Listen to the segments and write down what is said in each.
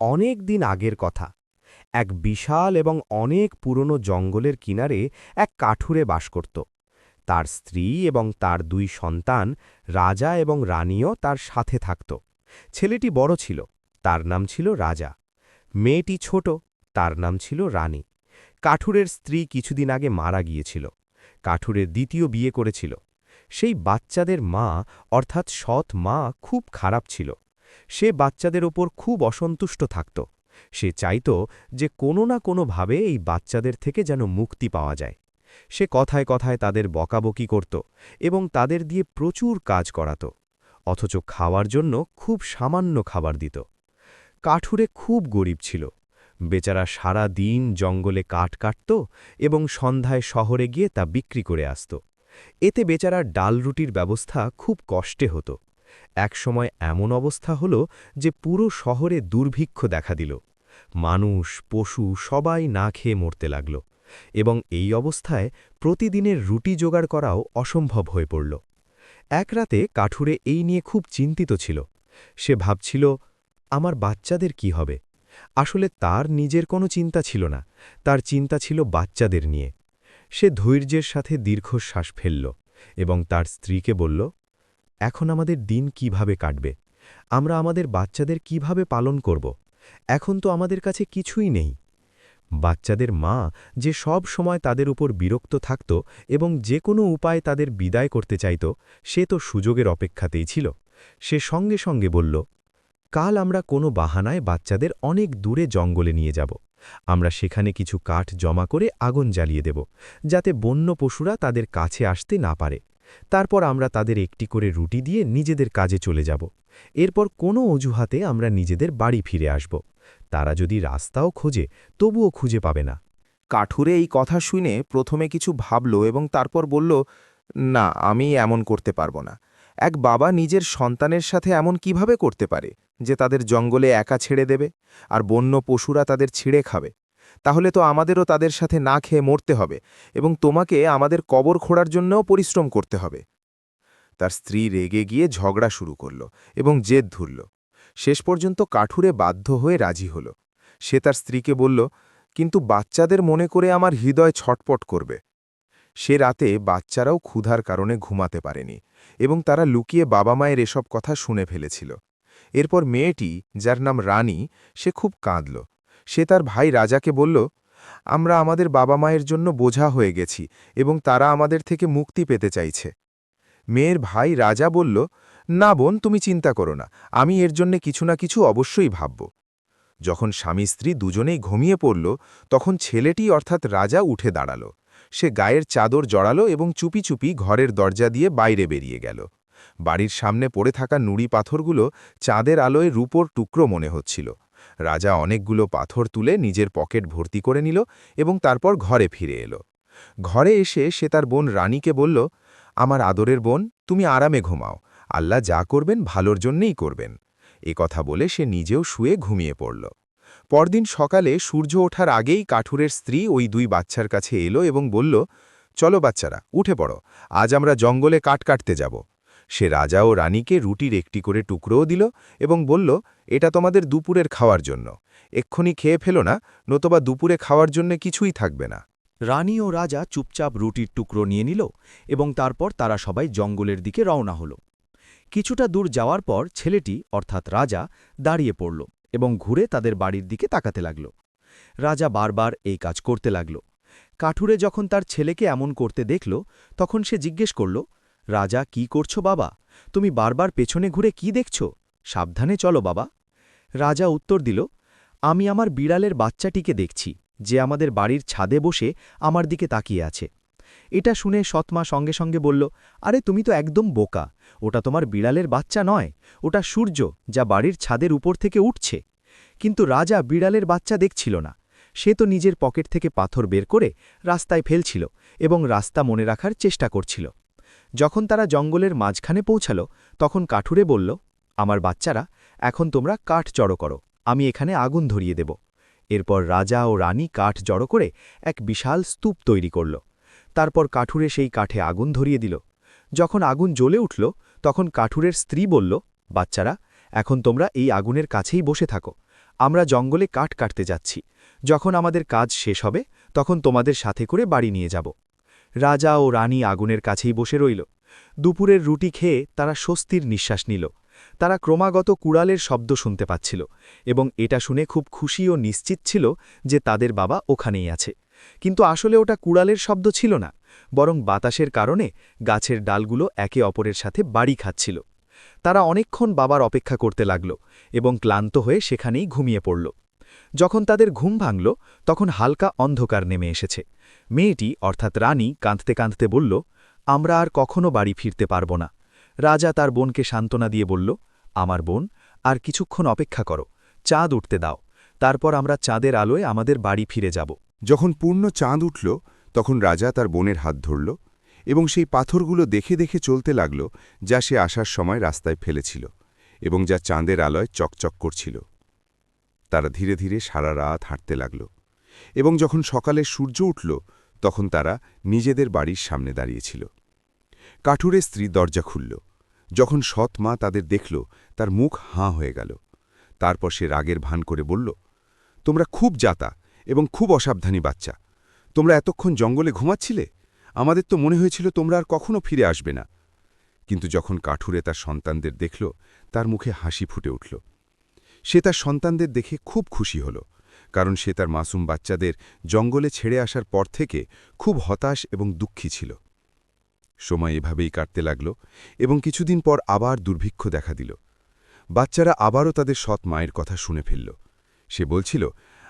অনেক দিন আগের কথা। এক বিশাল এবং অনেক পুরনো জঙ্গলের কিনারে এক কাঠুরে বাস করত। তার স্ত্রী এবং তার দুই সন্তান, রাজা এবং রানীও তার সাথে থাকত। ছেলেটি বড় ছিল, তার নাম ছিল রাজা। মেয়েটি ছোট, তার নাম ছিল রানী। কাঠুরের স্ত্রী কিছুদিন আগে মারা গিয়েছিল। কাঠুরের দ্বিতীয় বিয়ে করেছিল। সেই বাচ্চাদের মা, অর্থাৎ সৎ মা, খুব খারাপ ছিল। সে বাচ্চাদের ওপর খুব অসন্তুষ্ট থাকত। সে চাইত যে কোনো না কোনোভাবে এই বাচ্চাদের থেকে যেন মুক্তি পাওয়া যায়। সে কথায় কথায় তাদের বকাবকি করত এবং তাদের দিয়ে প্রচুর কাজ করাত, অথচ খাওয়ার জন্য খুব সামান্য খাবার দিত। কাঠুরে খুব গরিব ছিল। বেচারা সারা দিন জঙ্গলে কাঠ কাটত এবং সন্ধ্যায় শহরে গিয়ে তা বিক্রি করে আসত। এতে বেচারার ডাল রুটির ব্যবস্থা খুব কষ্টে হতো। একসময় এমন অবস্থা হল যে পুরো শহরে দুর্ভিক্ষ দেখা দিল। মানুষ, পশু সবাই না খেয়ে মরতে লাগল এবং এই অবস্থায় প্রতিদিনের রুটি জোগাড় করাও অসম্ভব হয়ে পড়ল। এক রাতে কাঠুরে এই নিয়ে খুব চিন্তিত ছিল। সে ভাবছিল, আমার বাচ্চাদের কি হবে? আসলে তার নিজের কোনো চিন্তা ছিল না, তার চিন্তা ছিল বাচ্চাদের নিয়ে। সে ধৈর্যের সাথে দীর্ঘশ্বাস ফেলল এবং তার স্ত্রীকে বলল এখন আমাদের দিন কীভাবে কাটবে? আমরা আমাদের বাচ্চাদের কীভাবে পালন করব? এখন তো আমাদের কাছে কিছুই নেই। বাচ্চাদের মা যে সব সময় তাদের উপর বিরক্ত থাকত এবং যে কোনো উপায় তাদের বিদায় করতে চাইত, সে তো সুযোগের অপেক্ষাতেই ছিল। সে সঙ্গে সঙ্গে বলল, কাল আমরা কোনো বাহানায় বাচ্চাদের অনেক দূরে জঙ্গলে নিয়ে যাব। আমরা সেখানে কিছু কাঠ জমা করে আগুন জ্বালিয়ে দেব, যাতে বন্য পশুরা তাদের কাছে আসতে না পারে। তারপর আমরা তাদের একটি করে রুটি দিয়ে নিজেদের কাজে চলে যাব। এরপর কোনো অজুহাতে আমরা নিজেদের বাড়ি ফিরে আসব। তারা যদি রাস্তাও খোঁজে, তবুও খুঁজে পাবে না। কাঠুরে এই কথা শুনে প্রথমে কিছু ভাবল এবং তারপর বলল, না, আমি এমন করতে পারব না। এক বাবা নিজের সন্তানের সাথে এমন কীভাবে করতে পারে যে তাদের জঙ্গলে একা ছেড়ে দেবে? আর বন্য পশুরা তাদের ছিঁড়ে খাবে? তাহলে তো আমাদেরও তাদের সাথে না খেয়ে মরতে হবে এবং তোমাকে আমাদের কবর খোঁড়ার জন্যও পরিশ্রম করতে হবে। তার স্ত্রী রেগে গিয়ে ঝগড়া শুরু করল এবং জেদ ধরল। শেষ পর্যন্ত কাঠুরে বাধ্য হয়ে রাজি হল। সে তার স্ত্রীকে বলল, কিন্তু বাচ্চাদের মনে করে আমার হৃদয় ছটপট করবে। সে রাতে বাচ্চারাও ক্ষুধার কারণে ঘুমাতে পারেনি এবং তারা লুকিয়ে বাবা মায়ের এসব কথা শুনে ফেলেছিল। এরপর মেয়েটি, যার নাম রানী, সে খুব কাঁদল। সে তার ভাই রাজাকে বলল, আমরা আমাদের বাবা মায়ের জন্য বোঝা হয়ে গেছি এবং তারা আমাদের থেকে মুক্তি পেতে চাইছে। মেয়ের ভাই রাজা বলল, না বোন, তুমি চিন্তা করো না, আমি এর জন্য কিছু না কিছু অবশ্যই ভাবব। যখন স্বামী স্ত্রী দুজনেই ঘুমিয়ে পড়ল, তখন ছেলেটি অর্থাৎ রাজা উঠে দাঁড়াল। সে গায়ের চাদর জড়ালো এবং চুপি চুপি ঘরের দরজা দিয়ে বাইরে বেরিয়ে গেল। বাড়ির সামনে পড়ে থাকা নুড়ি পাথরগুলো চাঁদের আলোয় রূপোর টুকরো মনে হচ্ছিল। রাজা অনেকগুলো পাথর তুলে নিজের পকেট ভর্তি করে নিল এবং তারপর ঘরে ফিরে এলো। ঘরে এসে সে তার বোন রানীকে বলল, আমার আদরের বোন, তুমি আরামে ঘুমাও। আল্লাহ যা করবেন ভালোর জন্যেই করবেন। এ কথা বলে সে নিজেও শুয়ে ঘুমিয়ে পড়ল। পরদিন সকালে সূর্য ওঠার আগেই কাঠুরের স্ত্রী ওই দুই বাচ্চার কাছে এলো এবং বলল, চলো বাচ্চারা, উঠে পড়ো। আজ আমরা জঙ্গলে কাট কাটতে যাব। সে রাজা ও রানীকে রুটির একটি করে টুকরোও দিল এবং বলল, এটা তোমাদের দুপুরের খাওয়ার জন্য। এক্ষুনি খেয়ে ফেলো না, নতবা দুপুরে খাওয়ার জন্য কিছুই থাকবে না। রানী ও রাজা চুপচাপ রুটির টুকরো নিয়ে নিল এবং তারপর তারা সবাই জঙ্গলের দিকে রওনা হল। কিছুটা দূর যাওয়ার পর ছেলেটি, অর্থাৎ রাজা, দাঁড়িয়ে পড়ল এবং ঘুরে তাদের বাড়ির দিকে তাকাতে লাগল। রাজা বারবার এই কাজ করতে লাগল। কাঠুরে যখন তার ছেলেকে এমন করতে দেখল, তখন সে জিজ্ঞেস করল রাজা কি করছ বাবা? তুমি বারবার পেছনে ঘুরে কি দেখছ? সাবধানে চলো বাবা। রাজা উত্তর দিল, আমি আমার বিড়ালের বাচ্চাটিকে দেখছি, যে আমাদের বাড়ির ছাদে বসে আমার দিকে তাকিয়ে আছে। এটা শুনে সৎমা সঙ্গে সঙ্গে বলল, আরে তুমি তো একদম বোকা, ওটা তোমার বিড়ালের বাচ্চা নয়, ওটা সূর্য, যা বাড়ির ছাদের উপর থেকে উঠছে। কিন্তু রাজা বিড়ালের বাচ্চা দেখছিল না, সে তো নিজের পকেট থেকে পাথর বের করে রাস্তায় ফেলছিল এবং রাস্তা মনে রাখার চেষ্টা করছিল। যখন তারা জঙ্গলের মাঝখানে পৌঁছাল, তখন কাঠুরে বলল, আমার বাচ্চারা, এখন তোমরা কাঠ জড়ো করো, আমি এখানে আগুন ধরিয়ে দেব। এরপর রাজা ও রানী কাঠ জড়ো করে এক বিশাল স্তূপ তৈরি করল। তারপর কাঠুরে সেই কাঠে আগুন ধরিয়ে দিল। যখন আগুন জ্বলে উঠল, তখন কাঠুরের স্ত্রী বলল, বাচ্চারা, এখন তোমরা এই আগুনের কাছেই বসে থাকো। আমরা জঙ্গলে কাঠ কাটতে যাচ্ছি। যখন আমাদের কাজ শেষ হবে, তখন তোমাদের সাথে করে বাড়ি নিয়ে যাব। রাজা ও রানী আগুনের কাছেই বসে রইল। দুপুরের রুটি খেয়ে তারা স্বস্তির নিঃশ্বাস নিল। তারা ক্রমাগত কুড়ালের শব্দ শুনতে পাচ্ছিল এবং এটা শুনে খুব খুশি ও নিশ্চিত ছিল যে তাদের বাবা ওখানেই আছে। কিন্তু আসলে ওটা কুড়ালের শব্দ ছিল না, বরং বাতাসের কারণে গাছের ডালগুলো একে অপরের সাথে বাড়ি খাচ্ছিল। তারা অনেকক্ষণ বাবার অপেক্ষা করতে লাগল এবং ক্লান্ত হয়ে সেখানেই ঘুমিয়ে পড়ল। যখন তাদের ঘুম ভাঙল, তখন হালকা অন্ধকার নেমে এসেছে। মেয়েটি, অর্থাৎ রানী, কাঁদতে কাঁদতে বলল, আমরা আর কখনো বাড়ি ফিরতে পারব না। রাজা তার বোনকে সান্ত্বনা দিয়ে বলল, আমার বোন, আর কিছুক্ষণ অপেক্ষা করো, চাঁদ উঠতে দাও। তারপর আমরা চাঁদের আলোয় আমাদের বাড়ি ফিরে যাব। যখন পূর্ণ চাঁদ উঠল, তখন রাজা তার বোনের হাত ধরল এবং সেই পাথরগুলো দেখে দেখে চলতে লাগল, যা সে আসার সময় রাস্তায় ফেলেছিল এবং যা চাঁদের আলোয় চকচক করছিল। তারা ধীরে ধীরে সারা রাত হাঁটতে লাগল। এবং যখন সকালে সূর্য উঠল, তখন তারা নিজেদের বাড়ির সামনে দাঁড়িয়েছিল। কাঠুরের স্ত্রী দরজা খুলল। যখন সৎ মা তাদের দেখল, তার মুখ হাঁ হয়ে গেল। তারপর সে রাগের ভান করে বলল, তোমরা খুব জাতা এবং খুব অসাবধানী বাচ্চা। তোমরা এতক্ষণ জঙ্গলে ঘুমাচ্ছিলে? আমাদের তো মনে হয়েছিল তোমরা আর কখনো ফিরে আসবে না। কিন্তু যখন কাঠুরে তার সন্তানদের দেখল, তার মুখে হাসি ফুটে উঠল। সে তার সন্তানদের দেখে খুব খুশি হল। কারণ সে তার মাসুম বাচ্চাদের জঙ্গলে ছেড়ে আসার পর থেকে খুব হতাশ এবং দুঃখী ছিল। সময় এভাবেই কাটতে লাগল এবং কিছুদিন পর আবার দুর্ভিক্ষ দেখা দিল। বাচ্চারা আবারও তাদের সৎ মায়ের কথা শুনে ফেলল। সে বলছিল,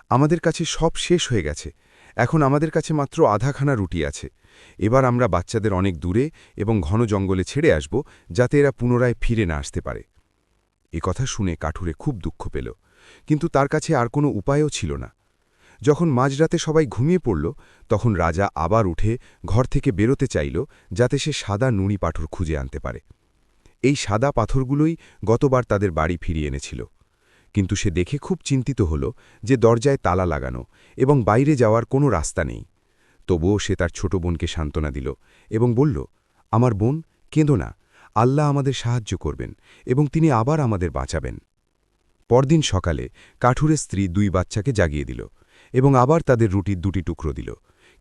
আমাদের কাছে সব শেষ হয়ে গেছে। এখন আমাদের কাছে মাত্র আধাখানা রুটি আছে। এবার আমরা বাচ্চাদের অনেক দূরে এবং ঘন জঙ্গলে ছেড়ে আসব যাতে এরা পুনরায় ফিরে না আসতে পারে। এ কথা শুনে কাঠুরে খুব দুঃখ পেল। কিন্তু তার কাছে আর কোনো উপায়ও ছিল না। যখন মাঝরাতে সবাই ঘুমিয়ে পড়ল, তখন রাজা আবার উঠে ঘর থেকে বেরোতে চাইল, যাতে সে সাদা নুড়ি পাথর খুঁজে আনতে পারে। এই সাদা পাথরগুলোই গতবার তাদের বাড়ি ফিরিয়ে এনেছিল। কিন্তু সে দেখে খুব চিন্তিত হল যে দরজায় তালা লাগানো এবং বাইরে যাওয়ার কোনো রাস্তা নেই। তবুও সে তার ছোট বোনকে সান্ত্বনা দিল এবং বলল, আমার বোন, কেঁদো না। আল্লাহ আমাদের সাহায্য করবেন এবং তিনি আবার আমাদের বাঁচাবেন। পরদিন সকালে কাঠুরের স্ত্রী দুই বাচ্চাকে জাগিয়ে দিল এবং আবার তাদের রুটির দুটি টুকরো দিল।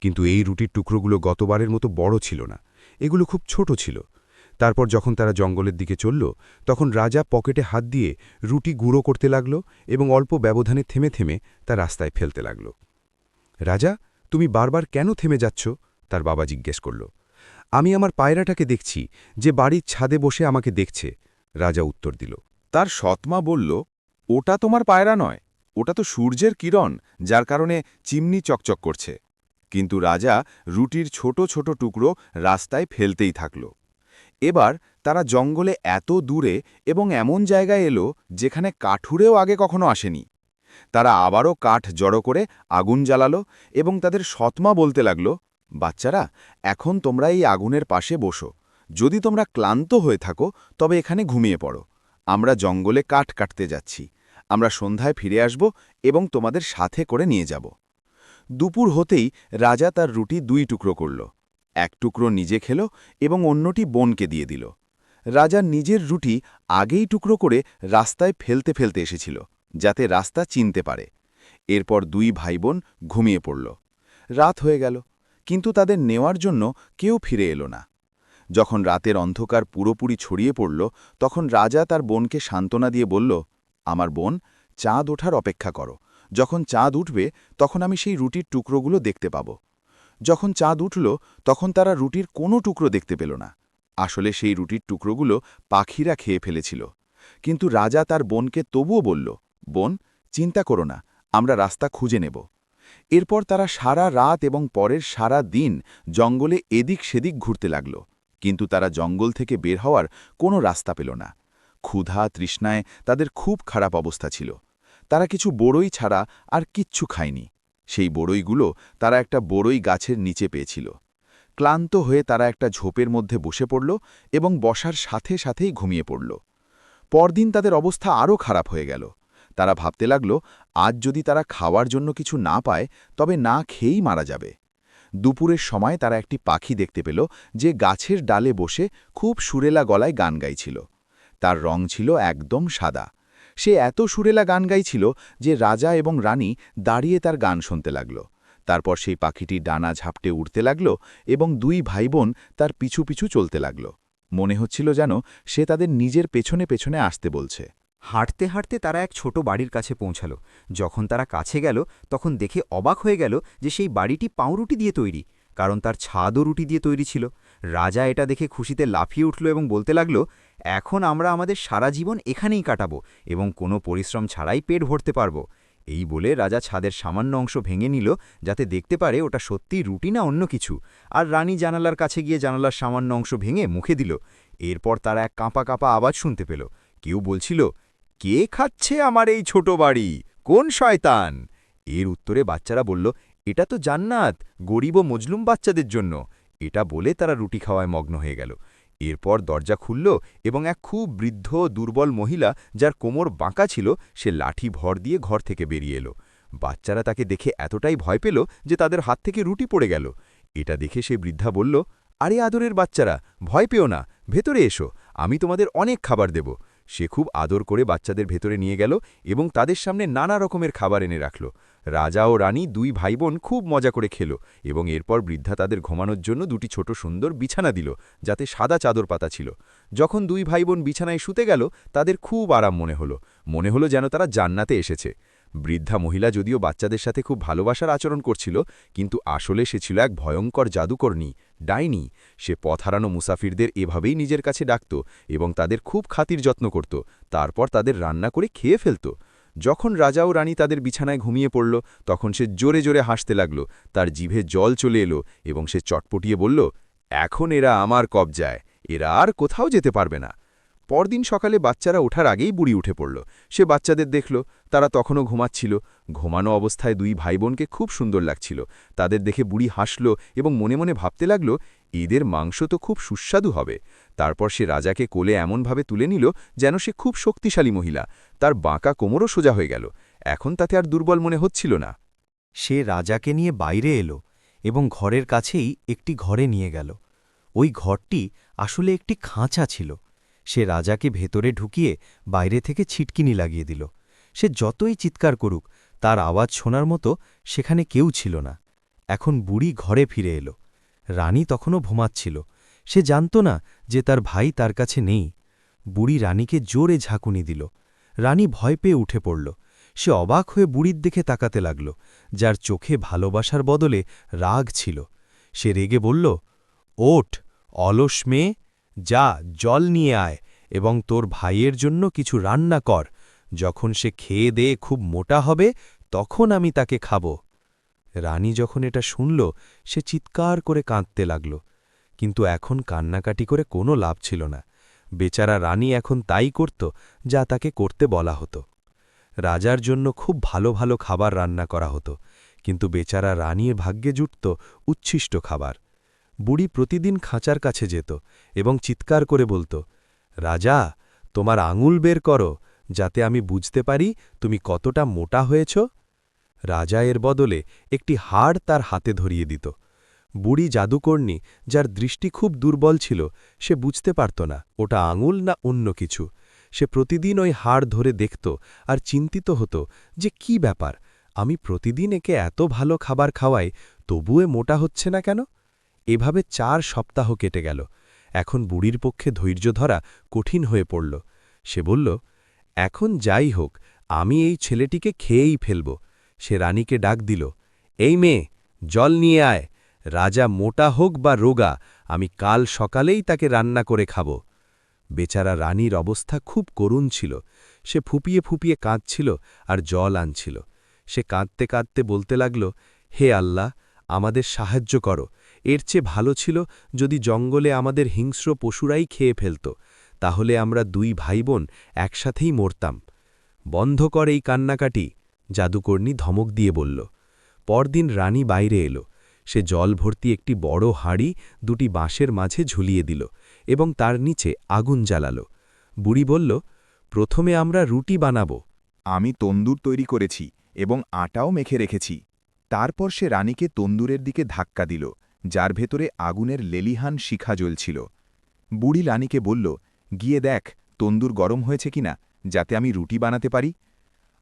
কিন্তু এই রুটির টুকরোগুলো গতবারের মতো বড় ছিল না। এগুলো খুব ছোট ছিল। তারপর যখন তারা জঙ্গলের দিকে চলল, তখন রাজা পকেটে হাত দিয়ে রুটি গুঁড়ো করতে লাগল এবং অল্প ব্যবধানে থেমে থেমে তা রাস্তায় ফেলতে লাগল। রাজা, তুমি বারবার কেন থেমে যাচ্ছ? তার বাবা জিজ্ঞেস করল। আমি আমার পায়রাটাকে দেখছি, যে বাড়ির ছাদে বসে আমাকে দেখছে, রাজা উত্তর দিল। তার সৎমা বলল ওটা তোমার পায়রা নয়, ওটা তো সূর্যের কিরণ, যার কারণে চিমনি চকচক করছে। কিন্তু রাজা রুটির ছোট ছোট টুকরো রাস্তায় ফেলতেই থাকল। এবার তারা জঙ্গলে এত দূরে এবং এমন জায়গায় এলো যেখানে কাঠুরেও আগে কখনো আসেনি। তারা আবারও কাঠ জড়ো করে আগুন জ্বালালো এবং তাদের সৎমা বলতে লাগল, বাচ্চারা, এখন তোমরা এই আগুনের পাশে বসো। যদি তোমরা ক্লান্ত হয়ে থাকো, তবে এখানে ঘুমিয়ে পড়ো। আমরা জঙ্গলে কাঠ কাটতে যাচ্ছি। আমরা সন্ধ্যায় ফিরে আসব এবং তোমাদের সাথে করে নিয়ে যাব। দুপুর হতেই রাজা তার রুটি দুই টুকরো করল। এক টুকরো নিজে খেল এবং অন্যটি বোনকে দিয়ে দিল। রাজা নিজের রুটি আগেই টুকরো করে রাস্তায় ফেলতে ফেলতে এসেছিল, যাতে রাস্তা চিনতে পারে। এরপর দুই ভাইবোন ঘুমিয়ে পড়ল। রাত হয়ে গেল, কিন্তু তাদের নেওয়ার জন্য কেউ ফিরে এলো না। যখন রাতের অন্ধকার পুরোপুরি ছড়িয়ে পড়ল, তখন রাজা তার বোনকে সান্ত্বনা দিয়ে বলল, আমার বোন, চাঁদ ওঠার অপেক্ষা করো। যখন চাঁদ উঠবে, তখন আমি সেই রুটির টুকরোগুলো দেখতে পাব। যখন চাঁদ উঠল, তখন তারা রুটির কোনো টুকরো দেখতে পেল না। আসলে সেই রুটির টুকরোগুলো পাখিরা খেয়ে ফেলেছিল। কিন্তু রাজা তার বোনকে তবুও বলল, বোন, চিন্তা করো না, আমরা রাস্তা খুঁজে নেব। এরপর তারা সারা রাত এবং পরের সারা দিন জঙ্গলে এদিক সেদিক ঘুরতে লাগল। কিন্তু তারা জঙ্গল থেকে বের হওয়ার কোনো রাস্তা পেল না। ক্ষুধা, তৃষ্ণায় তাদের খুব খারাপ অবস্থা ছিল। তারা কিছু বড়ই ছাড়া আর কিচ্ছু খায়নি। সেই বড়ইগুলো তারা একটা বড়ই গাছের নিচে পেয়েছিল। ক্লান্ত হয়ে তারা একটা ঝোপের মধ্যে বসে পড়ল এবং বসার সাথে সাথেই ঘুমিয়ে পড়ল। পরদিন তাদের অবস্থা আরও খারাপ হয়ে গেল। তারা ভাবতে লাগল, আজ যদি তারা খাওয়ার জন্য কিছু না পায়, তবে না খেয়েই মারা যাবে। দুপুরের সময় তারা একটি পাখি দেখতে পেল, যে গাছের ডালে বসে খুব সুরেলা গলায় গান গাইছিল। তার রং ছিল একদম সাদা। সে এত সুরেলা গান গাইছিল যে রাজা এবং রানী দাঁড়িয়ে তার গান শুনতে লাগল। তারপর সেই পাখিটি ডানা ঝাপটে উঠতে লাগল এবং দুই ভাইবোন তার পিছু পিছু চলতে লাগল। মনে হচ্ছিল যেন সে তাদের নিজের পেছনে পেছনে আসতে বলছে। হাঁটতে হাঁটতে তারা এক ছোট বাড়ির কাছে পৌঁছালো। যখন তারা কাছে গেল, তখন দেখে অবাক হয়ে গেল যে সেই বাড়িটি পাউরুটি দিয়ে তৈরি, কারণ তার ছাদও রুটি দিয়ে তৈরি ছিল। রাজা এটা দেখে খুশিতে লাফিয়ে উঠল এবং বলতে লাগল, এখন আমরা আমাদের সারা জীবন এখানেই কাটাবো এবং কোনো পরিশ্রম ছাড়াই পেট ভরতে পারব। এই বলে রাজা ছাদের সামান্য অংশ ভেঙে নিল, যাতে দেখতে পারে ওটা সত্যিই রুটি না অন্য কিছু। আর রানী জানালার কাছে গিয়ে জানালার সামান্য অংশ ভেঙে মুখে দিল। এরপর তারা এক কাঁপা কাঁপা আওয়াজ শুনতে পেল। কেউ বলছিল কে খাচ্ছে আমার এই ছোট বাড়ি? কোন শয়তান? এর উত্তরে বাচ্চারা বলল, এটা তো জান্নাত, গরিব ও মজলুম বাচ্চাদের জন্য। এটা বলে তারা রুটি খাওয়ায় মগ্ন হয়ে গেল। এরপর দরজা খুলল এবং এক খুব বৃদ্ধ দুর্বল মহিলা, যার কোমর বাঁকা ছিল, সে লাঠি ভর দিয়ে ঘর থেকে বেরিয়ে এলো। বাচ্চারা তাকে দেখে এতটাই ভয় পেল যে তাদের হাত থেকে রুটি পড়ে গেল। এটা দেখে সে বৃদ্ধা বলল, আরে আদরের বাচ্চারা, ভয় পেও না, ভেতরে এসো, আমি তোমাদের অনেক খাবার দেব। সে খুব আদর করে বাচ্চাদের ভেতরে নিয়ে গেল এবং তাদের সামনে নানা রকমের খাবার এনে রাখল। রাজা ও রানী দুই ভাইবোন খুব মজা করে খেল এবং এরপর বৃদ্ধা তাদের ঘুমানোর জন্য দুটি ছোট সুন্দর বিছানা দিল, যাতে সাদা চাদর পাতা ছিল। যখন দুই ভাইবোন বিছানায় শুতে গেল, তাদের খুব আরাম মনে হলো। মনে হলো যেন তারা জান্নাতে এসেছে। বৃদ্ধা মহিলা যদিও বাচ্চাদের সাথে খুব ভালোবাসার আচরণ করছিল, কিন্তু আসলে সে ছিল এক ভয়ঙ্কর জাদুকর্ণী ডাইনি। সে পথ হারানো মুসাফিরদের এভাবেই নিজের কাছে ডাকত এবং তাদের খুব খাতির যত্ন করত, তারপর তাদের রান্না করে খেয়ে ফেলত। যখন রাজা ও রানী তাদের বিছানায় ঘুমিয়ে পড়ল, তখন সে জোরে জোরে হাসতে লাগল, তার জিভে জল চলে এলো এবং সে চটপটিয়ে বলল, এখন এরা আমার কবজায়, এরা আর কোথাও যেতে পারবে না। পরদিন সকালে বাচ্চারা ওঠার আগেই বুড়ি উঠে পড়ল। সে বাচ্চাদের দেখল, তারা তখনও ঘুমাচ্ছিল। ঘুমানো অবস্থায় দুই ভাই বোনকে খুব সুন্দর লাগছিল। তাদের দেখে বুড়ি হাসল এবং মনে মনে ভাবতে লাগল, এদের মাংস তো খুব সুস্বাদু হবে। তারপর সে রাজাকে কোলে এমনভাবে তুলে নিল যেন সে খুব শক্তিশালী মহিলা। তার বাঁকা কোমরও সোজা হয়ে গেল। এখন তাতে আর দুর্বল মনে হচ্ছিল না। সে রাজাকে নিয়ে বাইরে এলো এবং ঘরের কাছেই একটি ঘরে নিয়ে গেল। ওই ঘরটি আসলে একটি খাঁচা ছিল। সে রাজাকে ভেতরে ঢুকিয়ে বাইরে থেকে ছিটকিনি লাগিয়ে দিল। সে যতই চিৎকার করুক, তার আওয়াজ শোনার মতো সেখানে কেউ ছিল না। এখন বুড়ি ঘরে ফিরে এলো। রানী তখনও ভোমাচ্ছিল সে জানত না যে তার ভাই তার কাছে নেই। বুড়ি রানীকে জোরে ঝাঁকুনি দিল। রানী ভয় পেয়ে উঠে পড়ল। সে অবাক হয়ে বুড়ির দিকে তাকাতে লাগল, যার চোখে ভালোবাসার বদলে রাগ ছিল। সে রেগে বলল, ওঠ, অলস মেয়ে যা জল নিয়ে আয় এবং তোর ভাইয়ের জন্য কিছু রান্না কর। যখন সে খেয়ে দেয়ে খুব মোটা হবে, তখন আমি তাকে খাব। রানী যখন এটা শুনল, সে চিৎকার করে কাঁদতে লাগল। কিন্তু এখন কান্নাকাটি করে কোনো লাভ ছিল না। বেচারা রানী এখন তাই করত, যা তাকে করতে বলা হতো। রাজার জন্য খুব ভালো ভালো খাবার রান্না করা হতো, কিন্তু বেচারা রানীর ভাগ্যে জুটত উচ্ছিষ্ট খাবার। বুড়ি প্রতিদিন খাঁচার কাছে যেত এবং চিৎকার করে বলত, রাজা, তোমার আঙুল বের করো, যাতে আমি বুঝতে পারি তুমি কতটা মোটা হয়েছ। রাজা এর বদলে একটি হাড় তার হাতে ধরিয়ে দিত। বুড়ি জাদুকর্ণী, যার দৃষ্টি খুব দুর্বল ছিল, সে বুঝতে পারত না, ওটা আঙুল না অন্য কিছু। সে প্রতিদিন ওই হাড় ধরে দেখত আর চিন্তিত হতো যে কি ব্যাপার, আমি প্রতিদিন একে এত ভালো খাবার খাওয়াই তবুয়ে মোটা হচ্ছে না কেন? এভাবে চার সপ্তাহ কেটে গেল। এখন বুড়ির পক্ষে ধৈর্য ধরা কঠিন হয়ে পড়ল। সে বলল, এখন যাই হোক, আমি এই ছেলেটিকে খেয়েই ফেলব। সে রানীকে ডাক দিল, এই মেয়ে, জল নিয়ে আয়। রাজা মোটা হোক বা রোগা, আমি কাল সকালেই তাকে রান্না করে খাব। বেচারা রানীর অবস্থা খুব করুণ ছিল। সে ফুপিয়ে ফুপিয়ে কাঁদছিল আর জল আনছিল। সে কাঁদতে কাঁদতে বলতে লাগল, হে আল্লাহ, আমাদের সাহায্য করো। এর চেয়ে ভালো ছিল যদি জঙ্গলে আমাদের হিংস্র পশুরাই খেয়ে ফেলত, তাহলে আমরা দুই ভাইবোন একসাথেই মরতাম। বন্ধ কর এই কান্নাকাটি, জাদুকর্ণী ধমক দিয়ে বলল। পরদিন রানী বাইরে এলো। সে জল ভর্তি একটি বড় হাঁড়ি দুটি বাঁশের মাঝে ঝুলিয়ে দিল এবং তার নিচে আগুন জ্বালাল। বুড়ি বলল, প্রথমে আমরা রুটি বানাব। আমি তন্দুর তৈরি করেছি এবং আটাও মেখে রেখেছি। তারপর সে রানীকে তন্দুরের দিকে ধাক্কা দিল। যার ভেতরে আগুনের লেলিহান শিখা জ্বলছিল। বুড়ি লানিকে বলল, গিয়ে দেখ, তন্দুর গরম হয়েছে কিনা, যাতে আমি রুটি বানাতে পারি?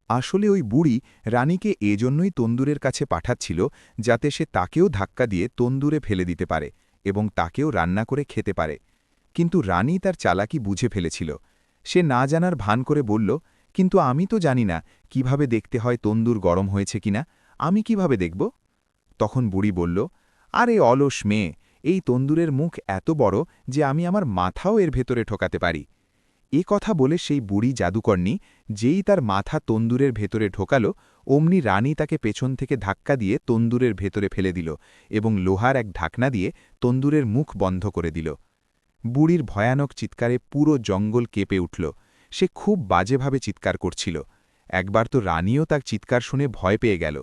আসলে ওই বুড়ি রানীকে এজন্যই তন্দুরের কাছে পাঠাচ্ছিল, যাতে সে তাকেও ধাক্কা দিয়ে তন্দুরে ফেলে দিতে পারে এবং তাকেও রান্না করে খেতে পারে। কিন্তু রানী তার চালাকি বুঝে ফেলেছিল। সে না জানার ভান করে বলল, কিন্তু আমি তো জানি না কীভাবে দেখতে হয় তন্দুর গরম হয়েছে কিনা, আমি কীভাবে দেখব? তখন বুড়ি বলল আরে অলস মেয়ে, এই তন্দুরের মুখ এত বড় যে আমি আমার মাথাও এর ভেতরে ঠোকাতে পারি। এ কথা বলে সেই বুড়ি জাদুকর্ণী যেই তার মাথা তন্দুরের ভেতরে ঢোকালো, অমনি রানী তাকে পেছন থেকে ধাক্কা দিয়ে তন্দুরের ভেতরে ফেলে দিল এবং লোহার এক ঢাকনা দিয়ে তন্দুরের মুখ বন্ধ করে দিল। বুড়ির ভয়ানক চিৎকারে পুরো জঙ্গল কেঁপে উঠল। সে খুব বাজেভাবে চিৎকার করছিল। একবার তো রানীও তার চিৎকার শুনে ভয় পেয়ে গেল।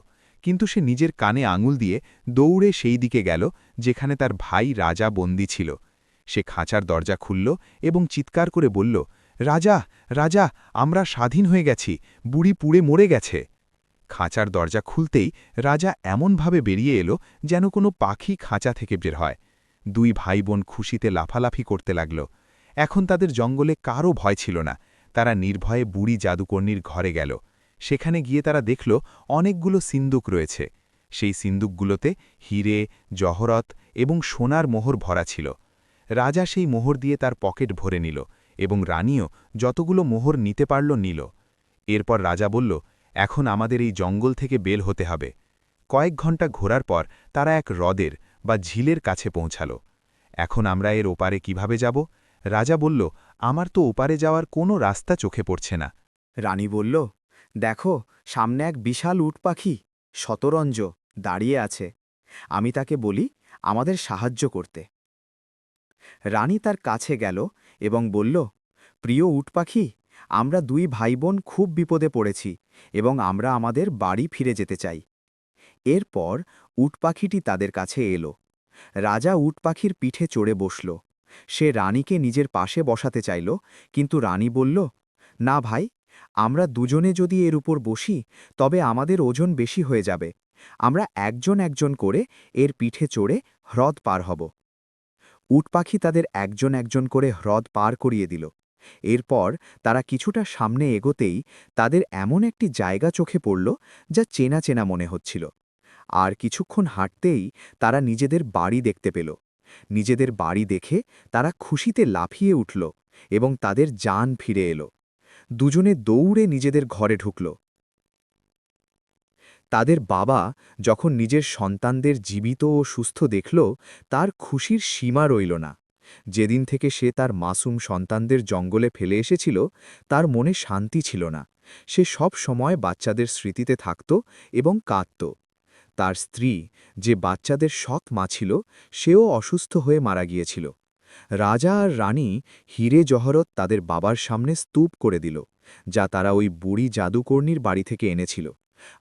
কিন্তু সে নিজের কানে আঙুল দিয়ে দৌড়ে সেই দিকে গেল, যেখানে তার ভাই রাজা বন্দী ছিল। সে খাঁচার দরজা খুলল এবং চিৎকার করে বলল, রাজা রাজা, আমরা স্বাধীন হয়ে গেছি, বুড়ি পুড়ে মরে গেছে। খাঁচার দরজা খুলতেই রাজা এমনভাবে বেরিয়ে এলো যেন কোনো পাখি খাঁচা থেকে বের হয়। দুই ভাই বোন খুশিতে লাফালাফি করতে লাগল। এখন তাদের জঙ্গলে কারও ভয় ছিল না। তারা নির্ভয়ে বুড়ি জাদুকর্ণীর ঘরে গেল। সেখানে গিয়ে তারা দেখল অনেকগুলো সিন্দুক রয়েছে। সেই সিন্দুকগুলোতে হিরে, জহরত এবং সোনার মোহর ভরা ছিল। রাজা সেই মোহর দিয়ে তার পকেট ভরে নিল এবং রানীও যতগুলো মোহর নিতে পারল নিল। এরপর রাজা বলল, এখন আমাদের এই জঙ্গল থেকে বেল হতে হবে। কয়েক ঘণ্টা ঘোরার পর তারা এক হ্রদের বা ঝিলের কাছে পৌঁছাল। এখন আমরা এর ওপারে কীভাবে যাব? রাজা বলল, আমার তো ওপারে যাওয়ার কোনো রাস্তা চোখে পড়ছে না। রানী বলল দেখো, সামনে এক বিশাল উট পাখি, শতরঞ্জ, দাঁড়িয়ে আছে। আমি তাকে বলি, আমাদের সাহায্য করতে। রানী তার কাছে গেল এবং বলল, প্রিয় উট পাখি, আমরা দুই ভাই বোন খুব বিপদে পড়েছি এবং আমরা আমাদের বাড়ি ফিরে যেতে চাই। এরপর উট পাখিটি তাদের কাছে এলো। রাজা উট পাখির পিঠে চড়ে বসল। সে রানীকে নিজের পাশে বসাতে চাইল, কিন্তু রানী বলল, না ভাই আমরা দুজনে যদি এর উপর বসি, তবে আমাদের ওজন বেশি হয়ে যাবে। আমরা একজন একজন করে এর পিঠে চড়ে হ্রদ পার হব। উটপাখি তাদের একজন একজন করে হ্রদ পার করিয়ে দিল। এরপর তারা কিছুটা সামনে এগোতেই তাদের এমন একটি জায়গা চোখে পড়ল যা চেনা চেনা মনে হচ্ছিল। আর কিছুক্ষণ হাঁটতেই তারা নিজেদের বাড়ি দেখতে পেল। নিজেদের বাড়ি দেখে তারা খুশিতে লাফিয়ে উঠল এবং তাদের যান ফিরে এলো। দুজনে দৌড়ে নিজেদের ঘরে ঢুকল। তাদের বাবা যখন নিজের সন্তানদের জীবিত ও সুস্থ দেখল, তার খুশির সীমা রইল না। যেদিন থেকে সে তার মাসুম সন্তানদের জঙ্গলে ফেলে এসেছিল, তার মনে শান্তি ছিল না। সে সব সময় বাচ্চাদের স্মৃতিতে থাকত এবং কাঁদত। তার স্ত্রী, যে বাচ্চাদের সৎ মা ছিল, সেও অসুস্থ হয়ে মারা গিয়েছিল। রাজা আর রানী হিরে জহরত তাদের বাবার সামনে স্তূপ করে দিল, যা তারা ওই বুড়ি জাদুকর্ণীর বাড়ি থেকে এনেছিল,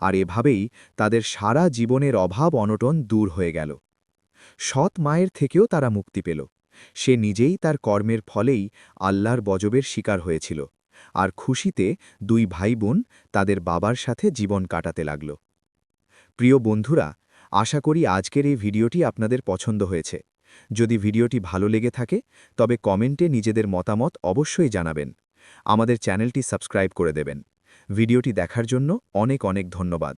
আর এভাবেই তাদের সারা জীবনের অভাব অনটন দূর হয়ে গেল। সৎ মায়ের থেকেও তারা মুক্তি পেল, সে নিজেই তার কর্মের ফলেই আল্লাহর বজবের শিকার হয়েছিল, আর খুশিতে দুই ভাই বোন তাদের বাবার সাথে জীবন কাটাতে লাগল। প্রিয় বন্ধুরা, আশা করি আজকের এই ভিডিওটি আপনাদের পছন্দ হয়েছে। যদি ভিডিওটি ভালো লেগে থাকে, তবে কমেন্টে নিজেদের মতামত অবশ্যই জানাবেন। আমাদের চ্যানেলটি সাবস্ক্রাইব করে দেবেন। ভিডিওটি দেখার জন্য অনেক অনেক ধন্যবাদ।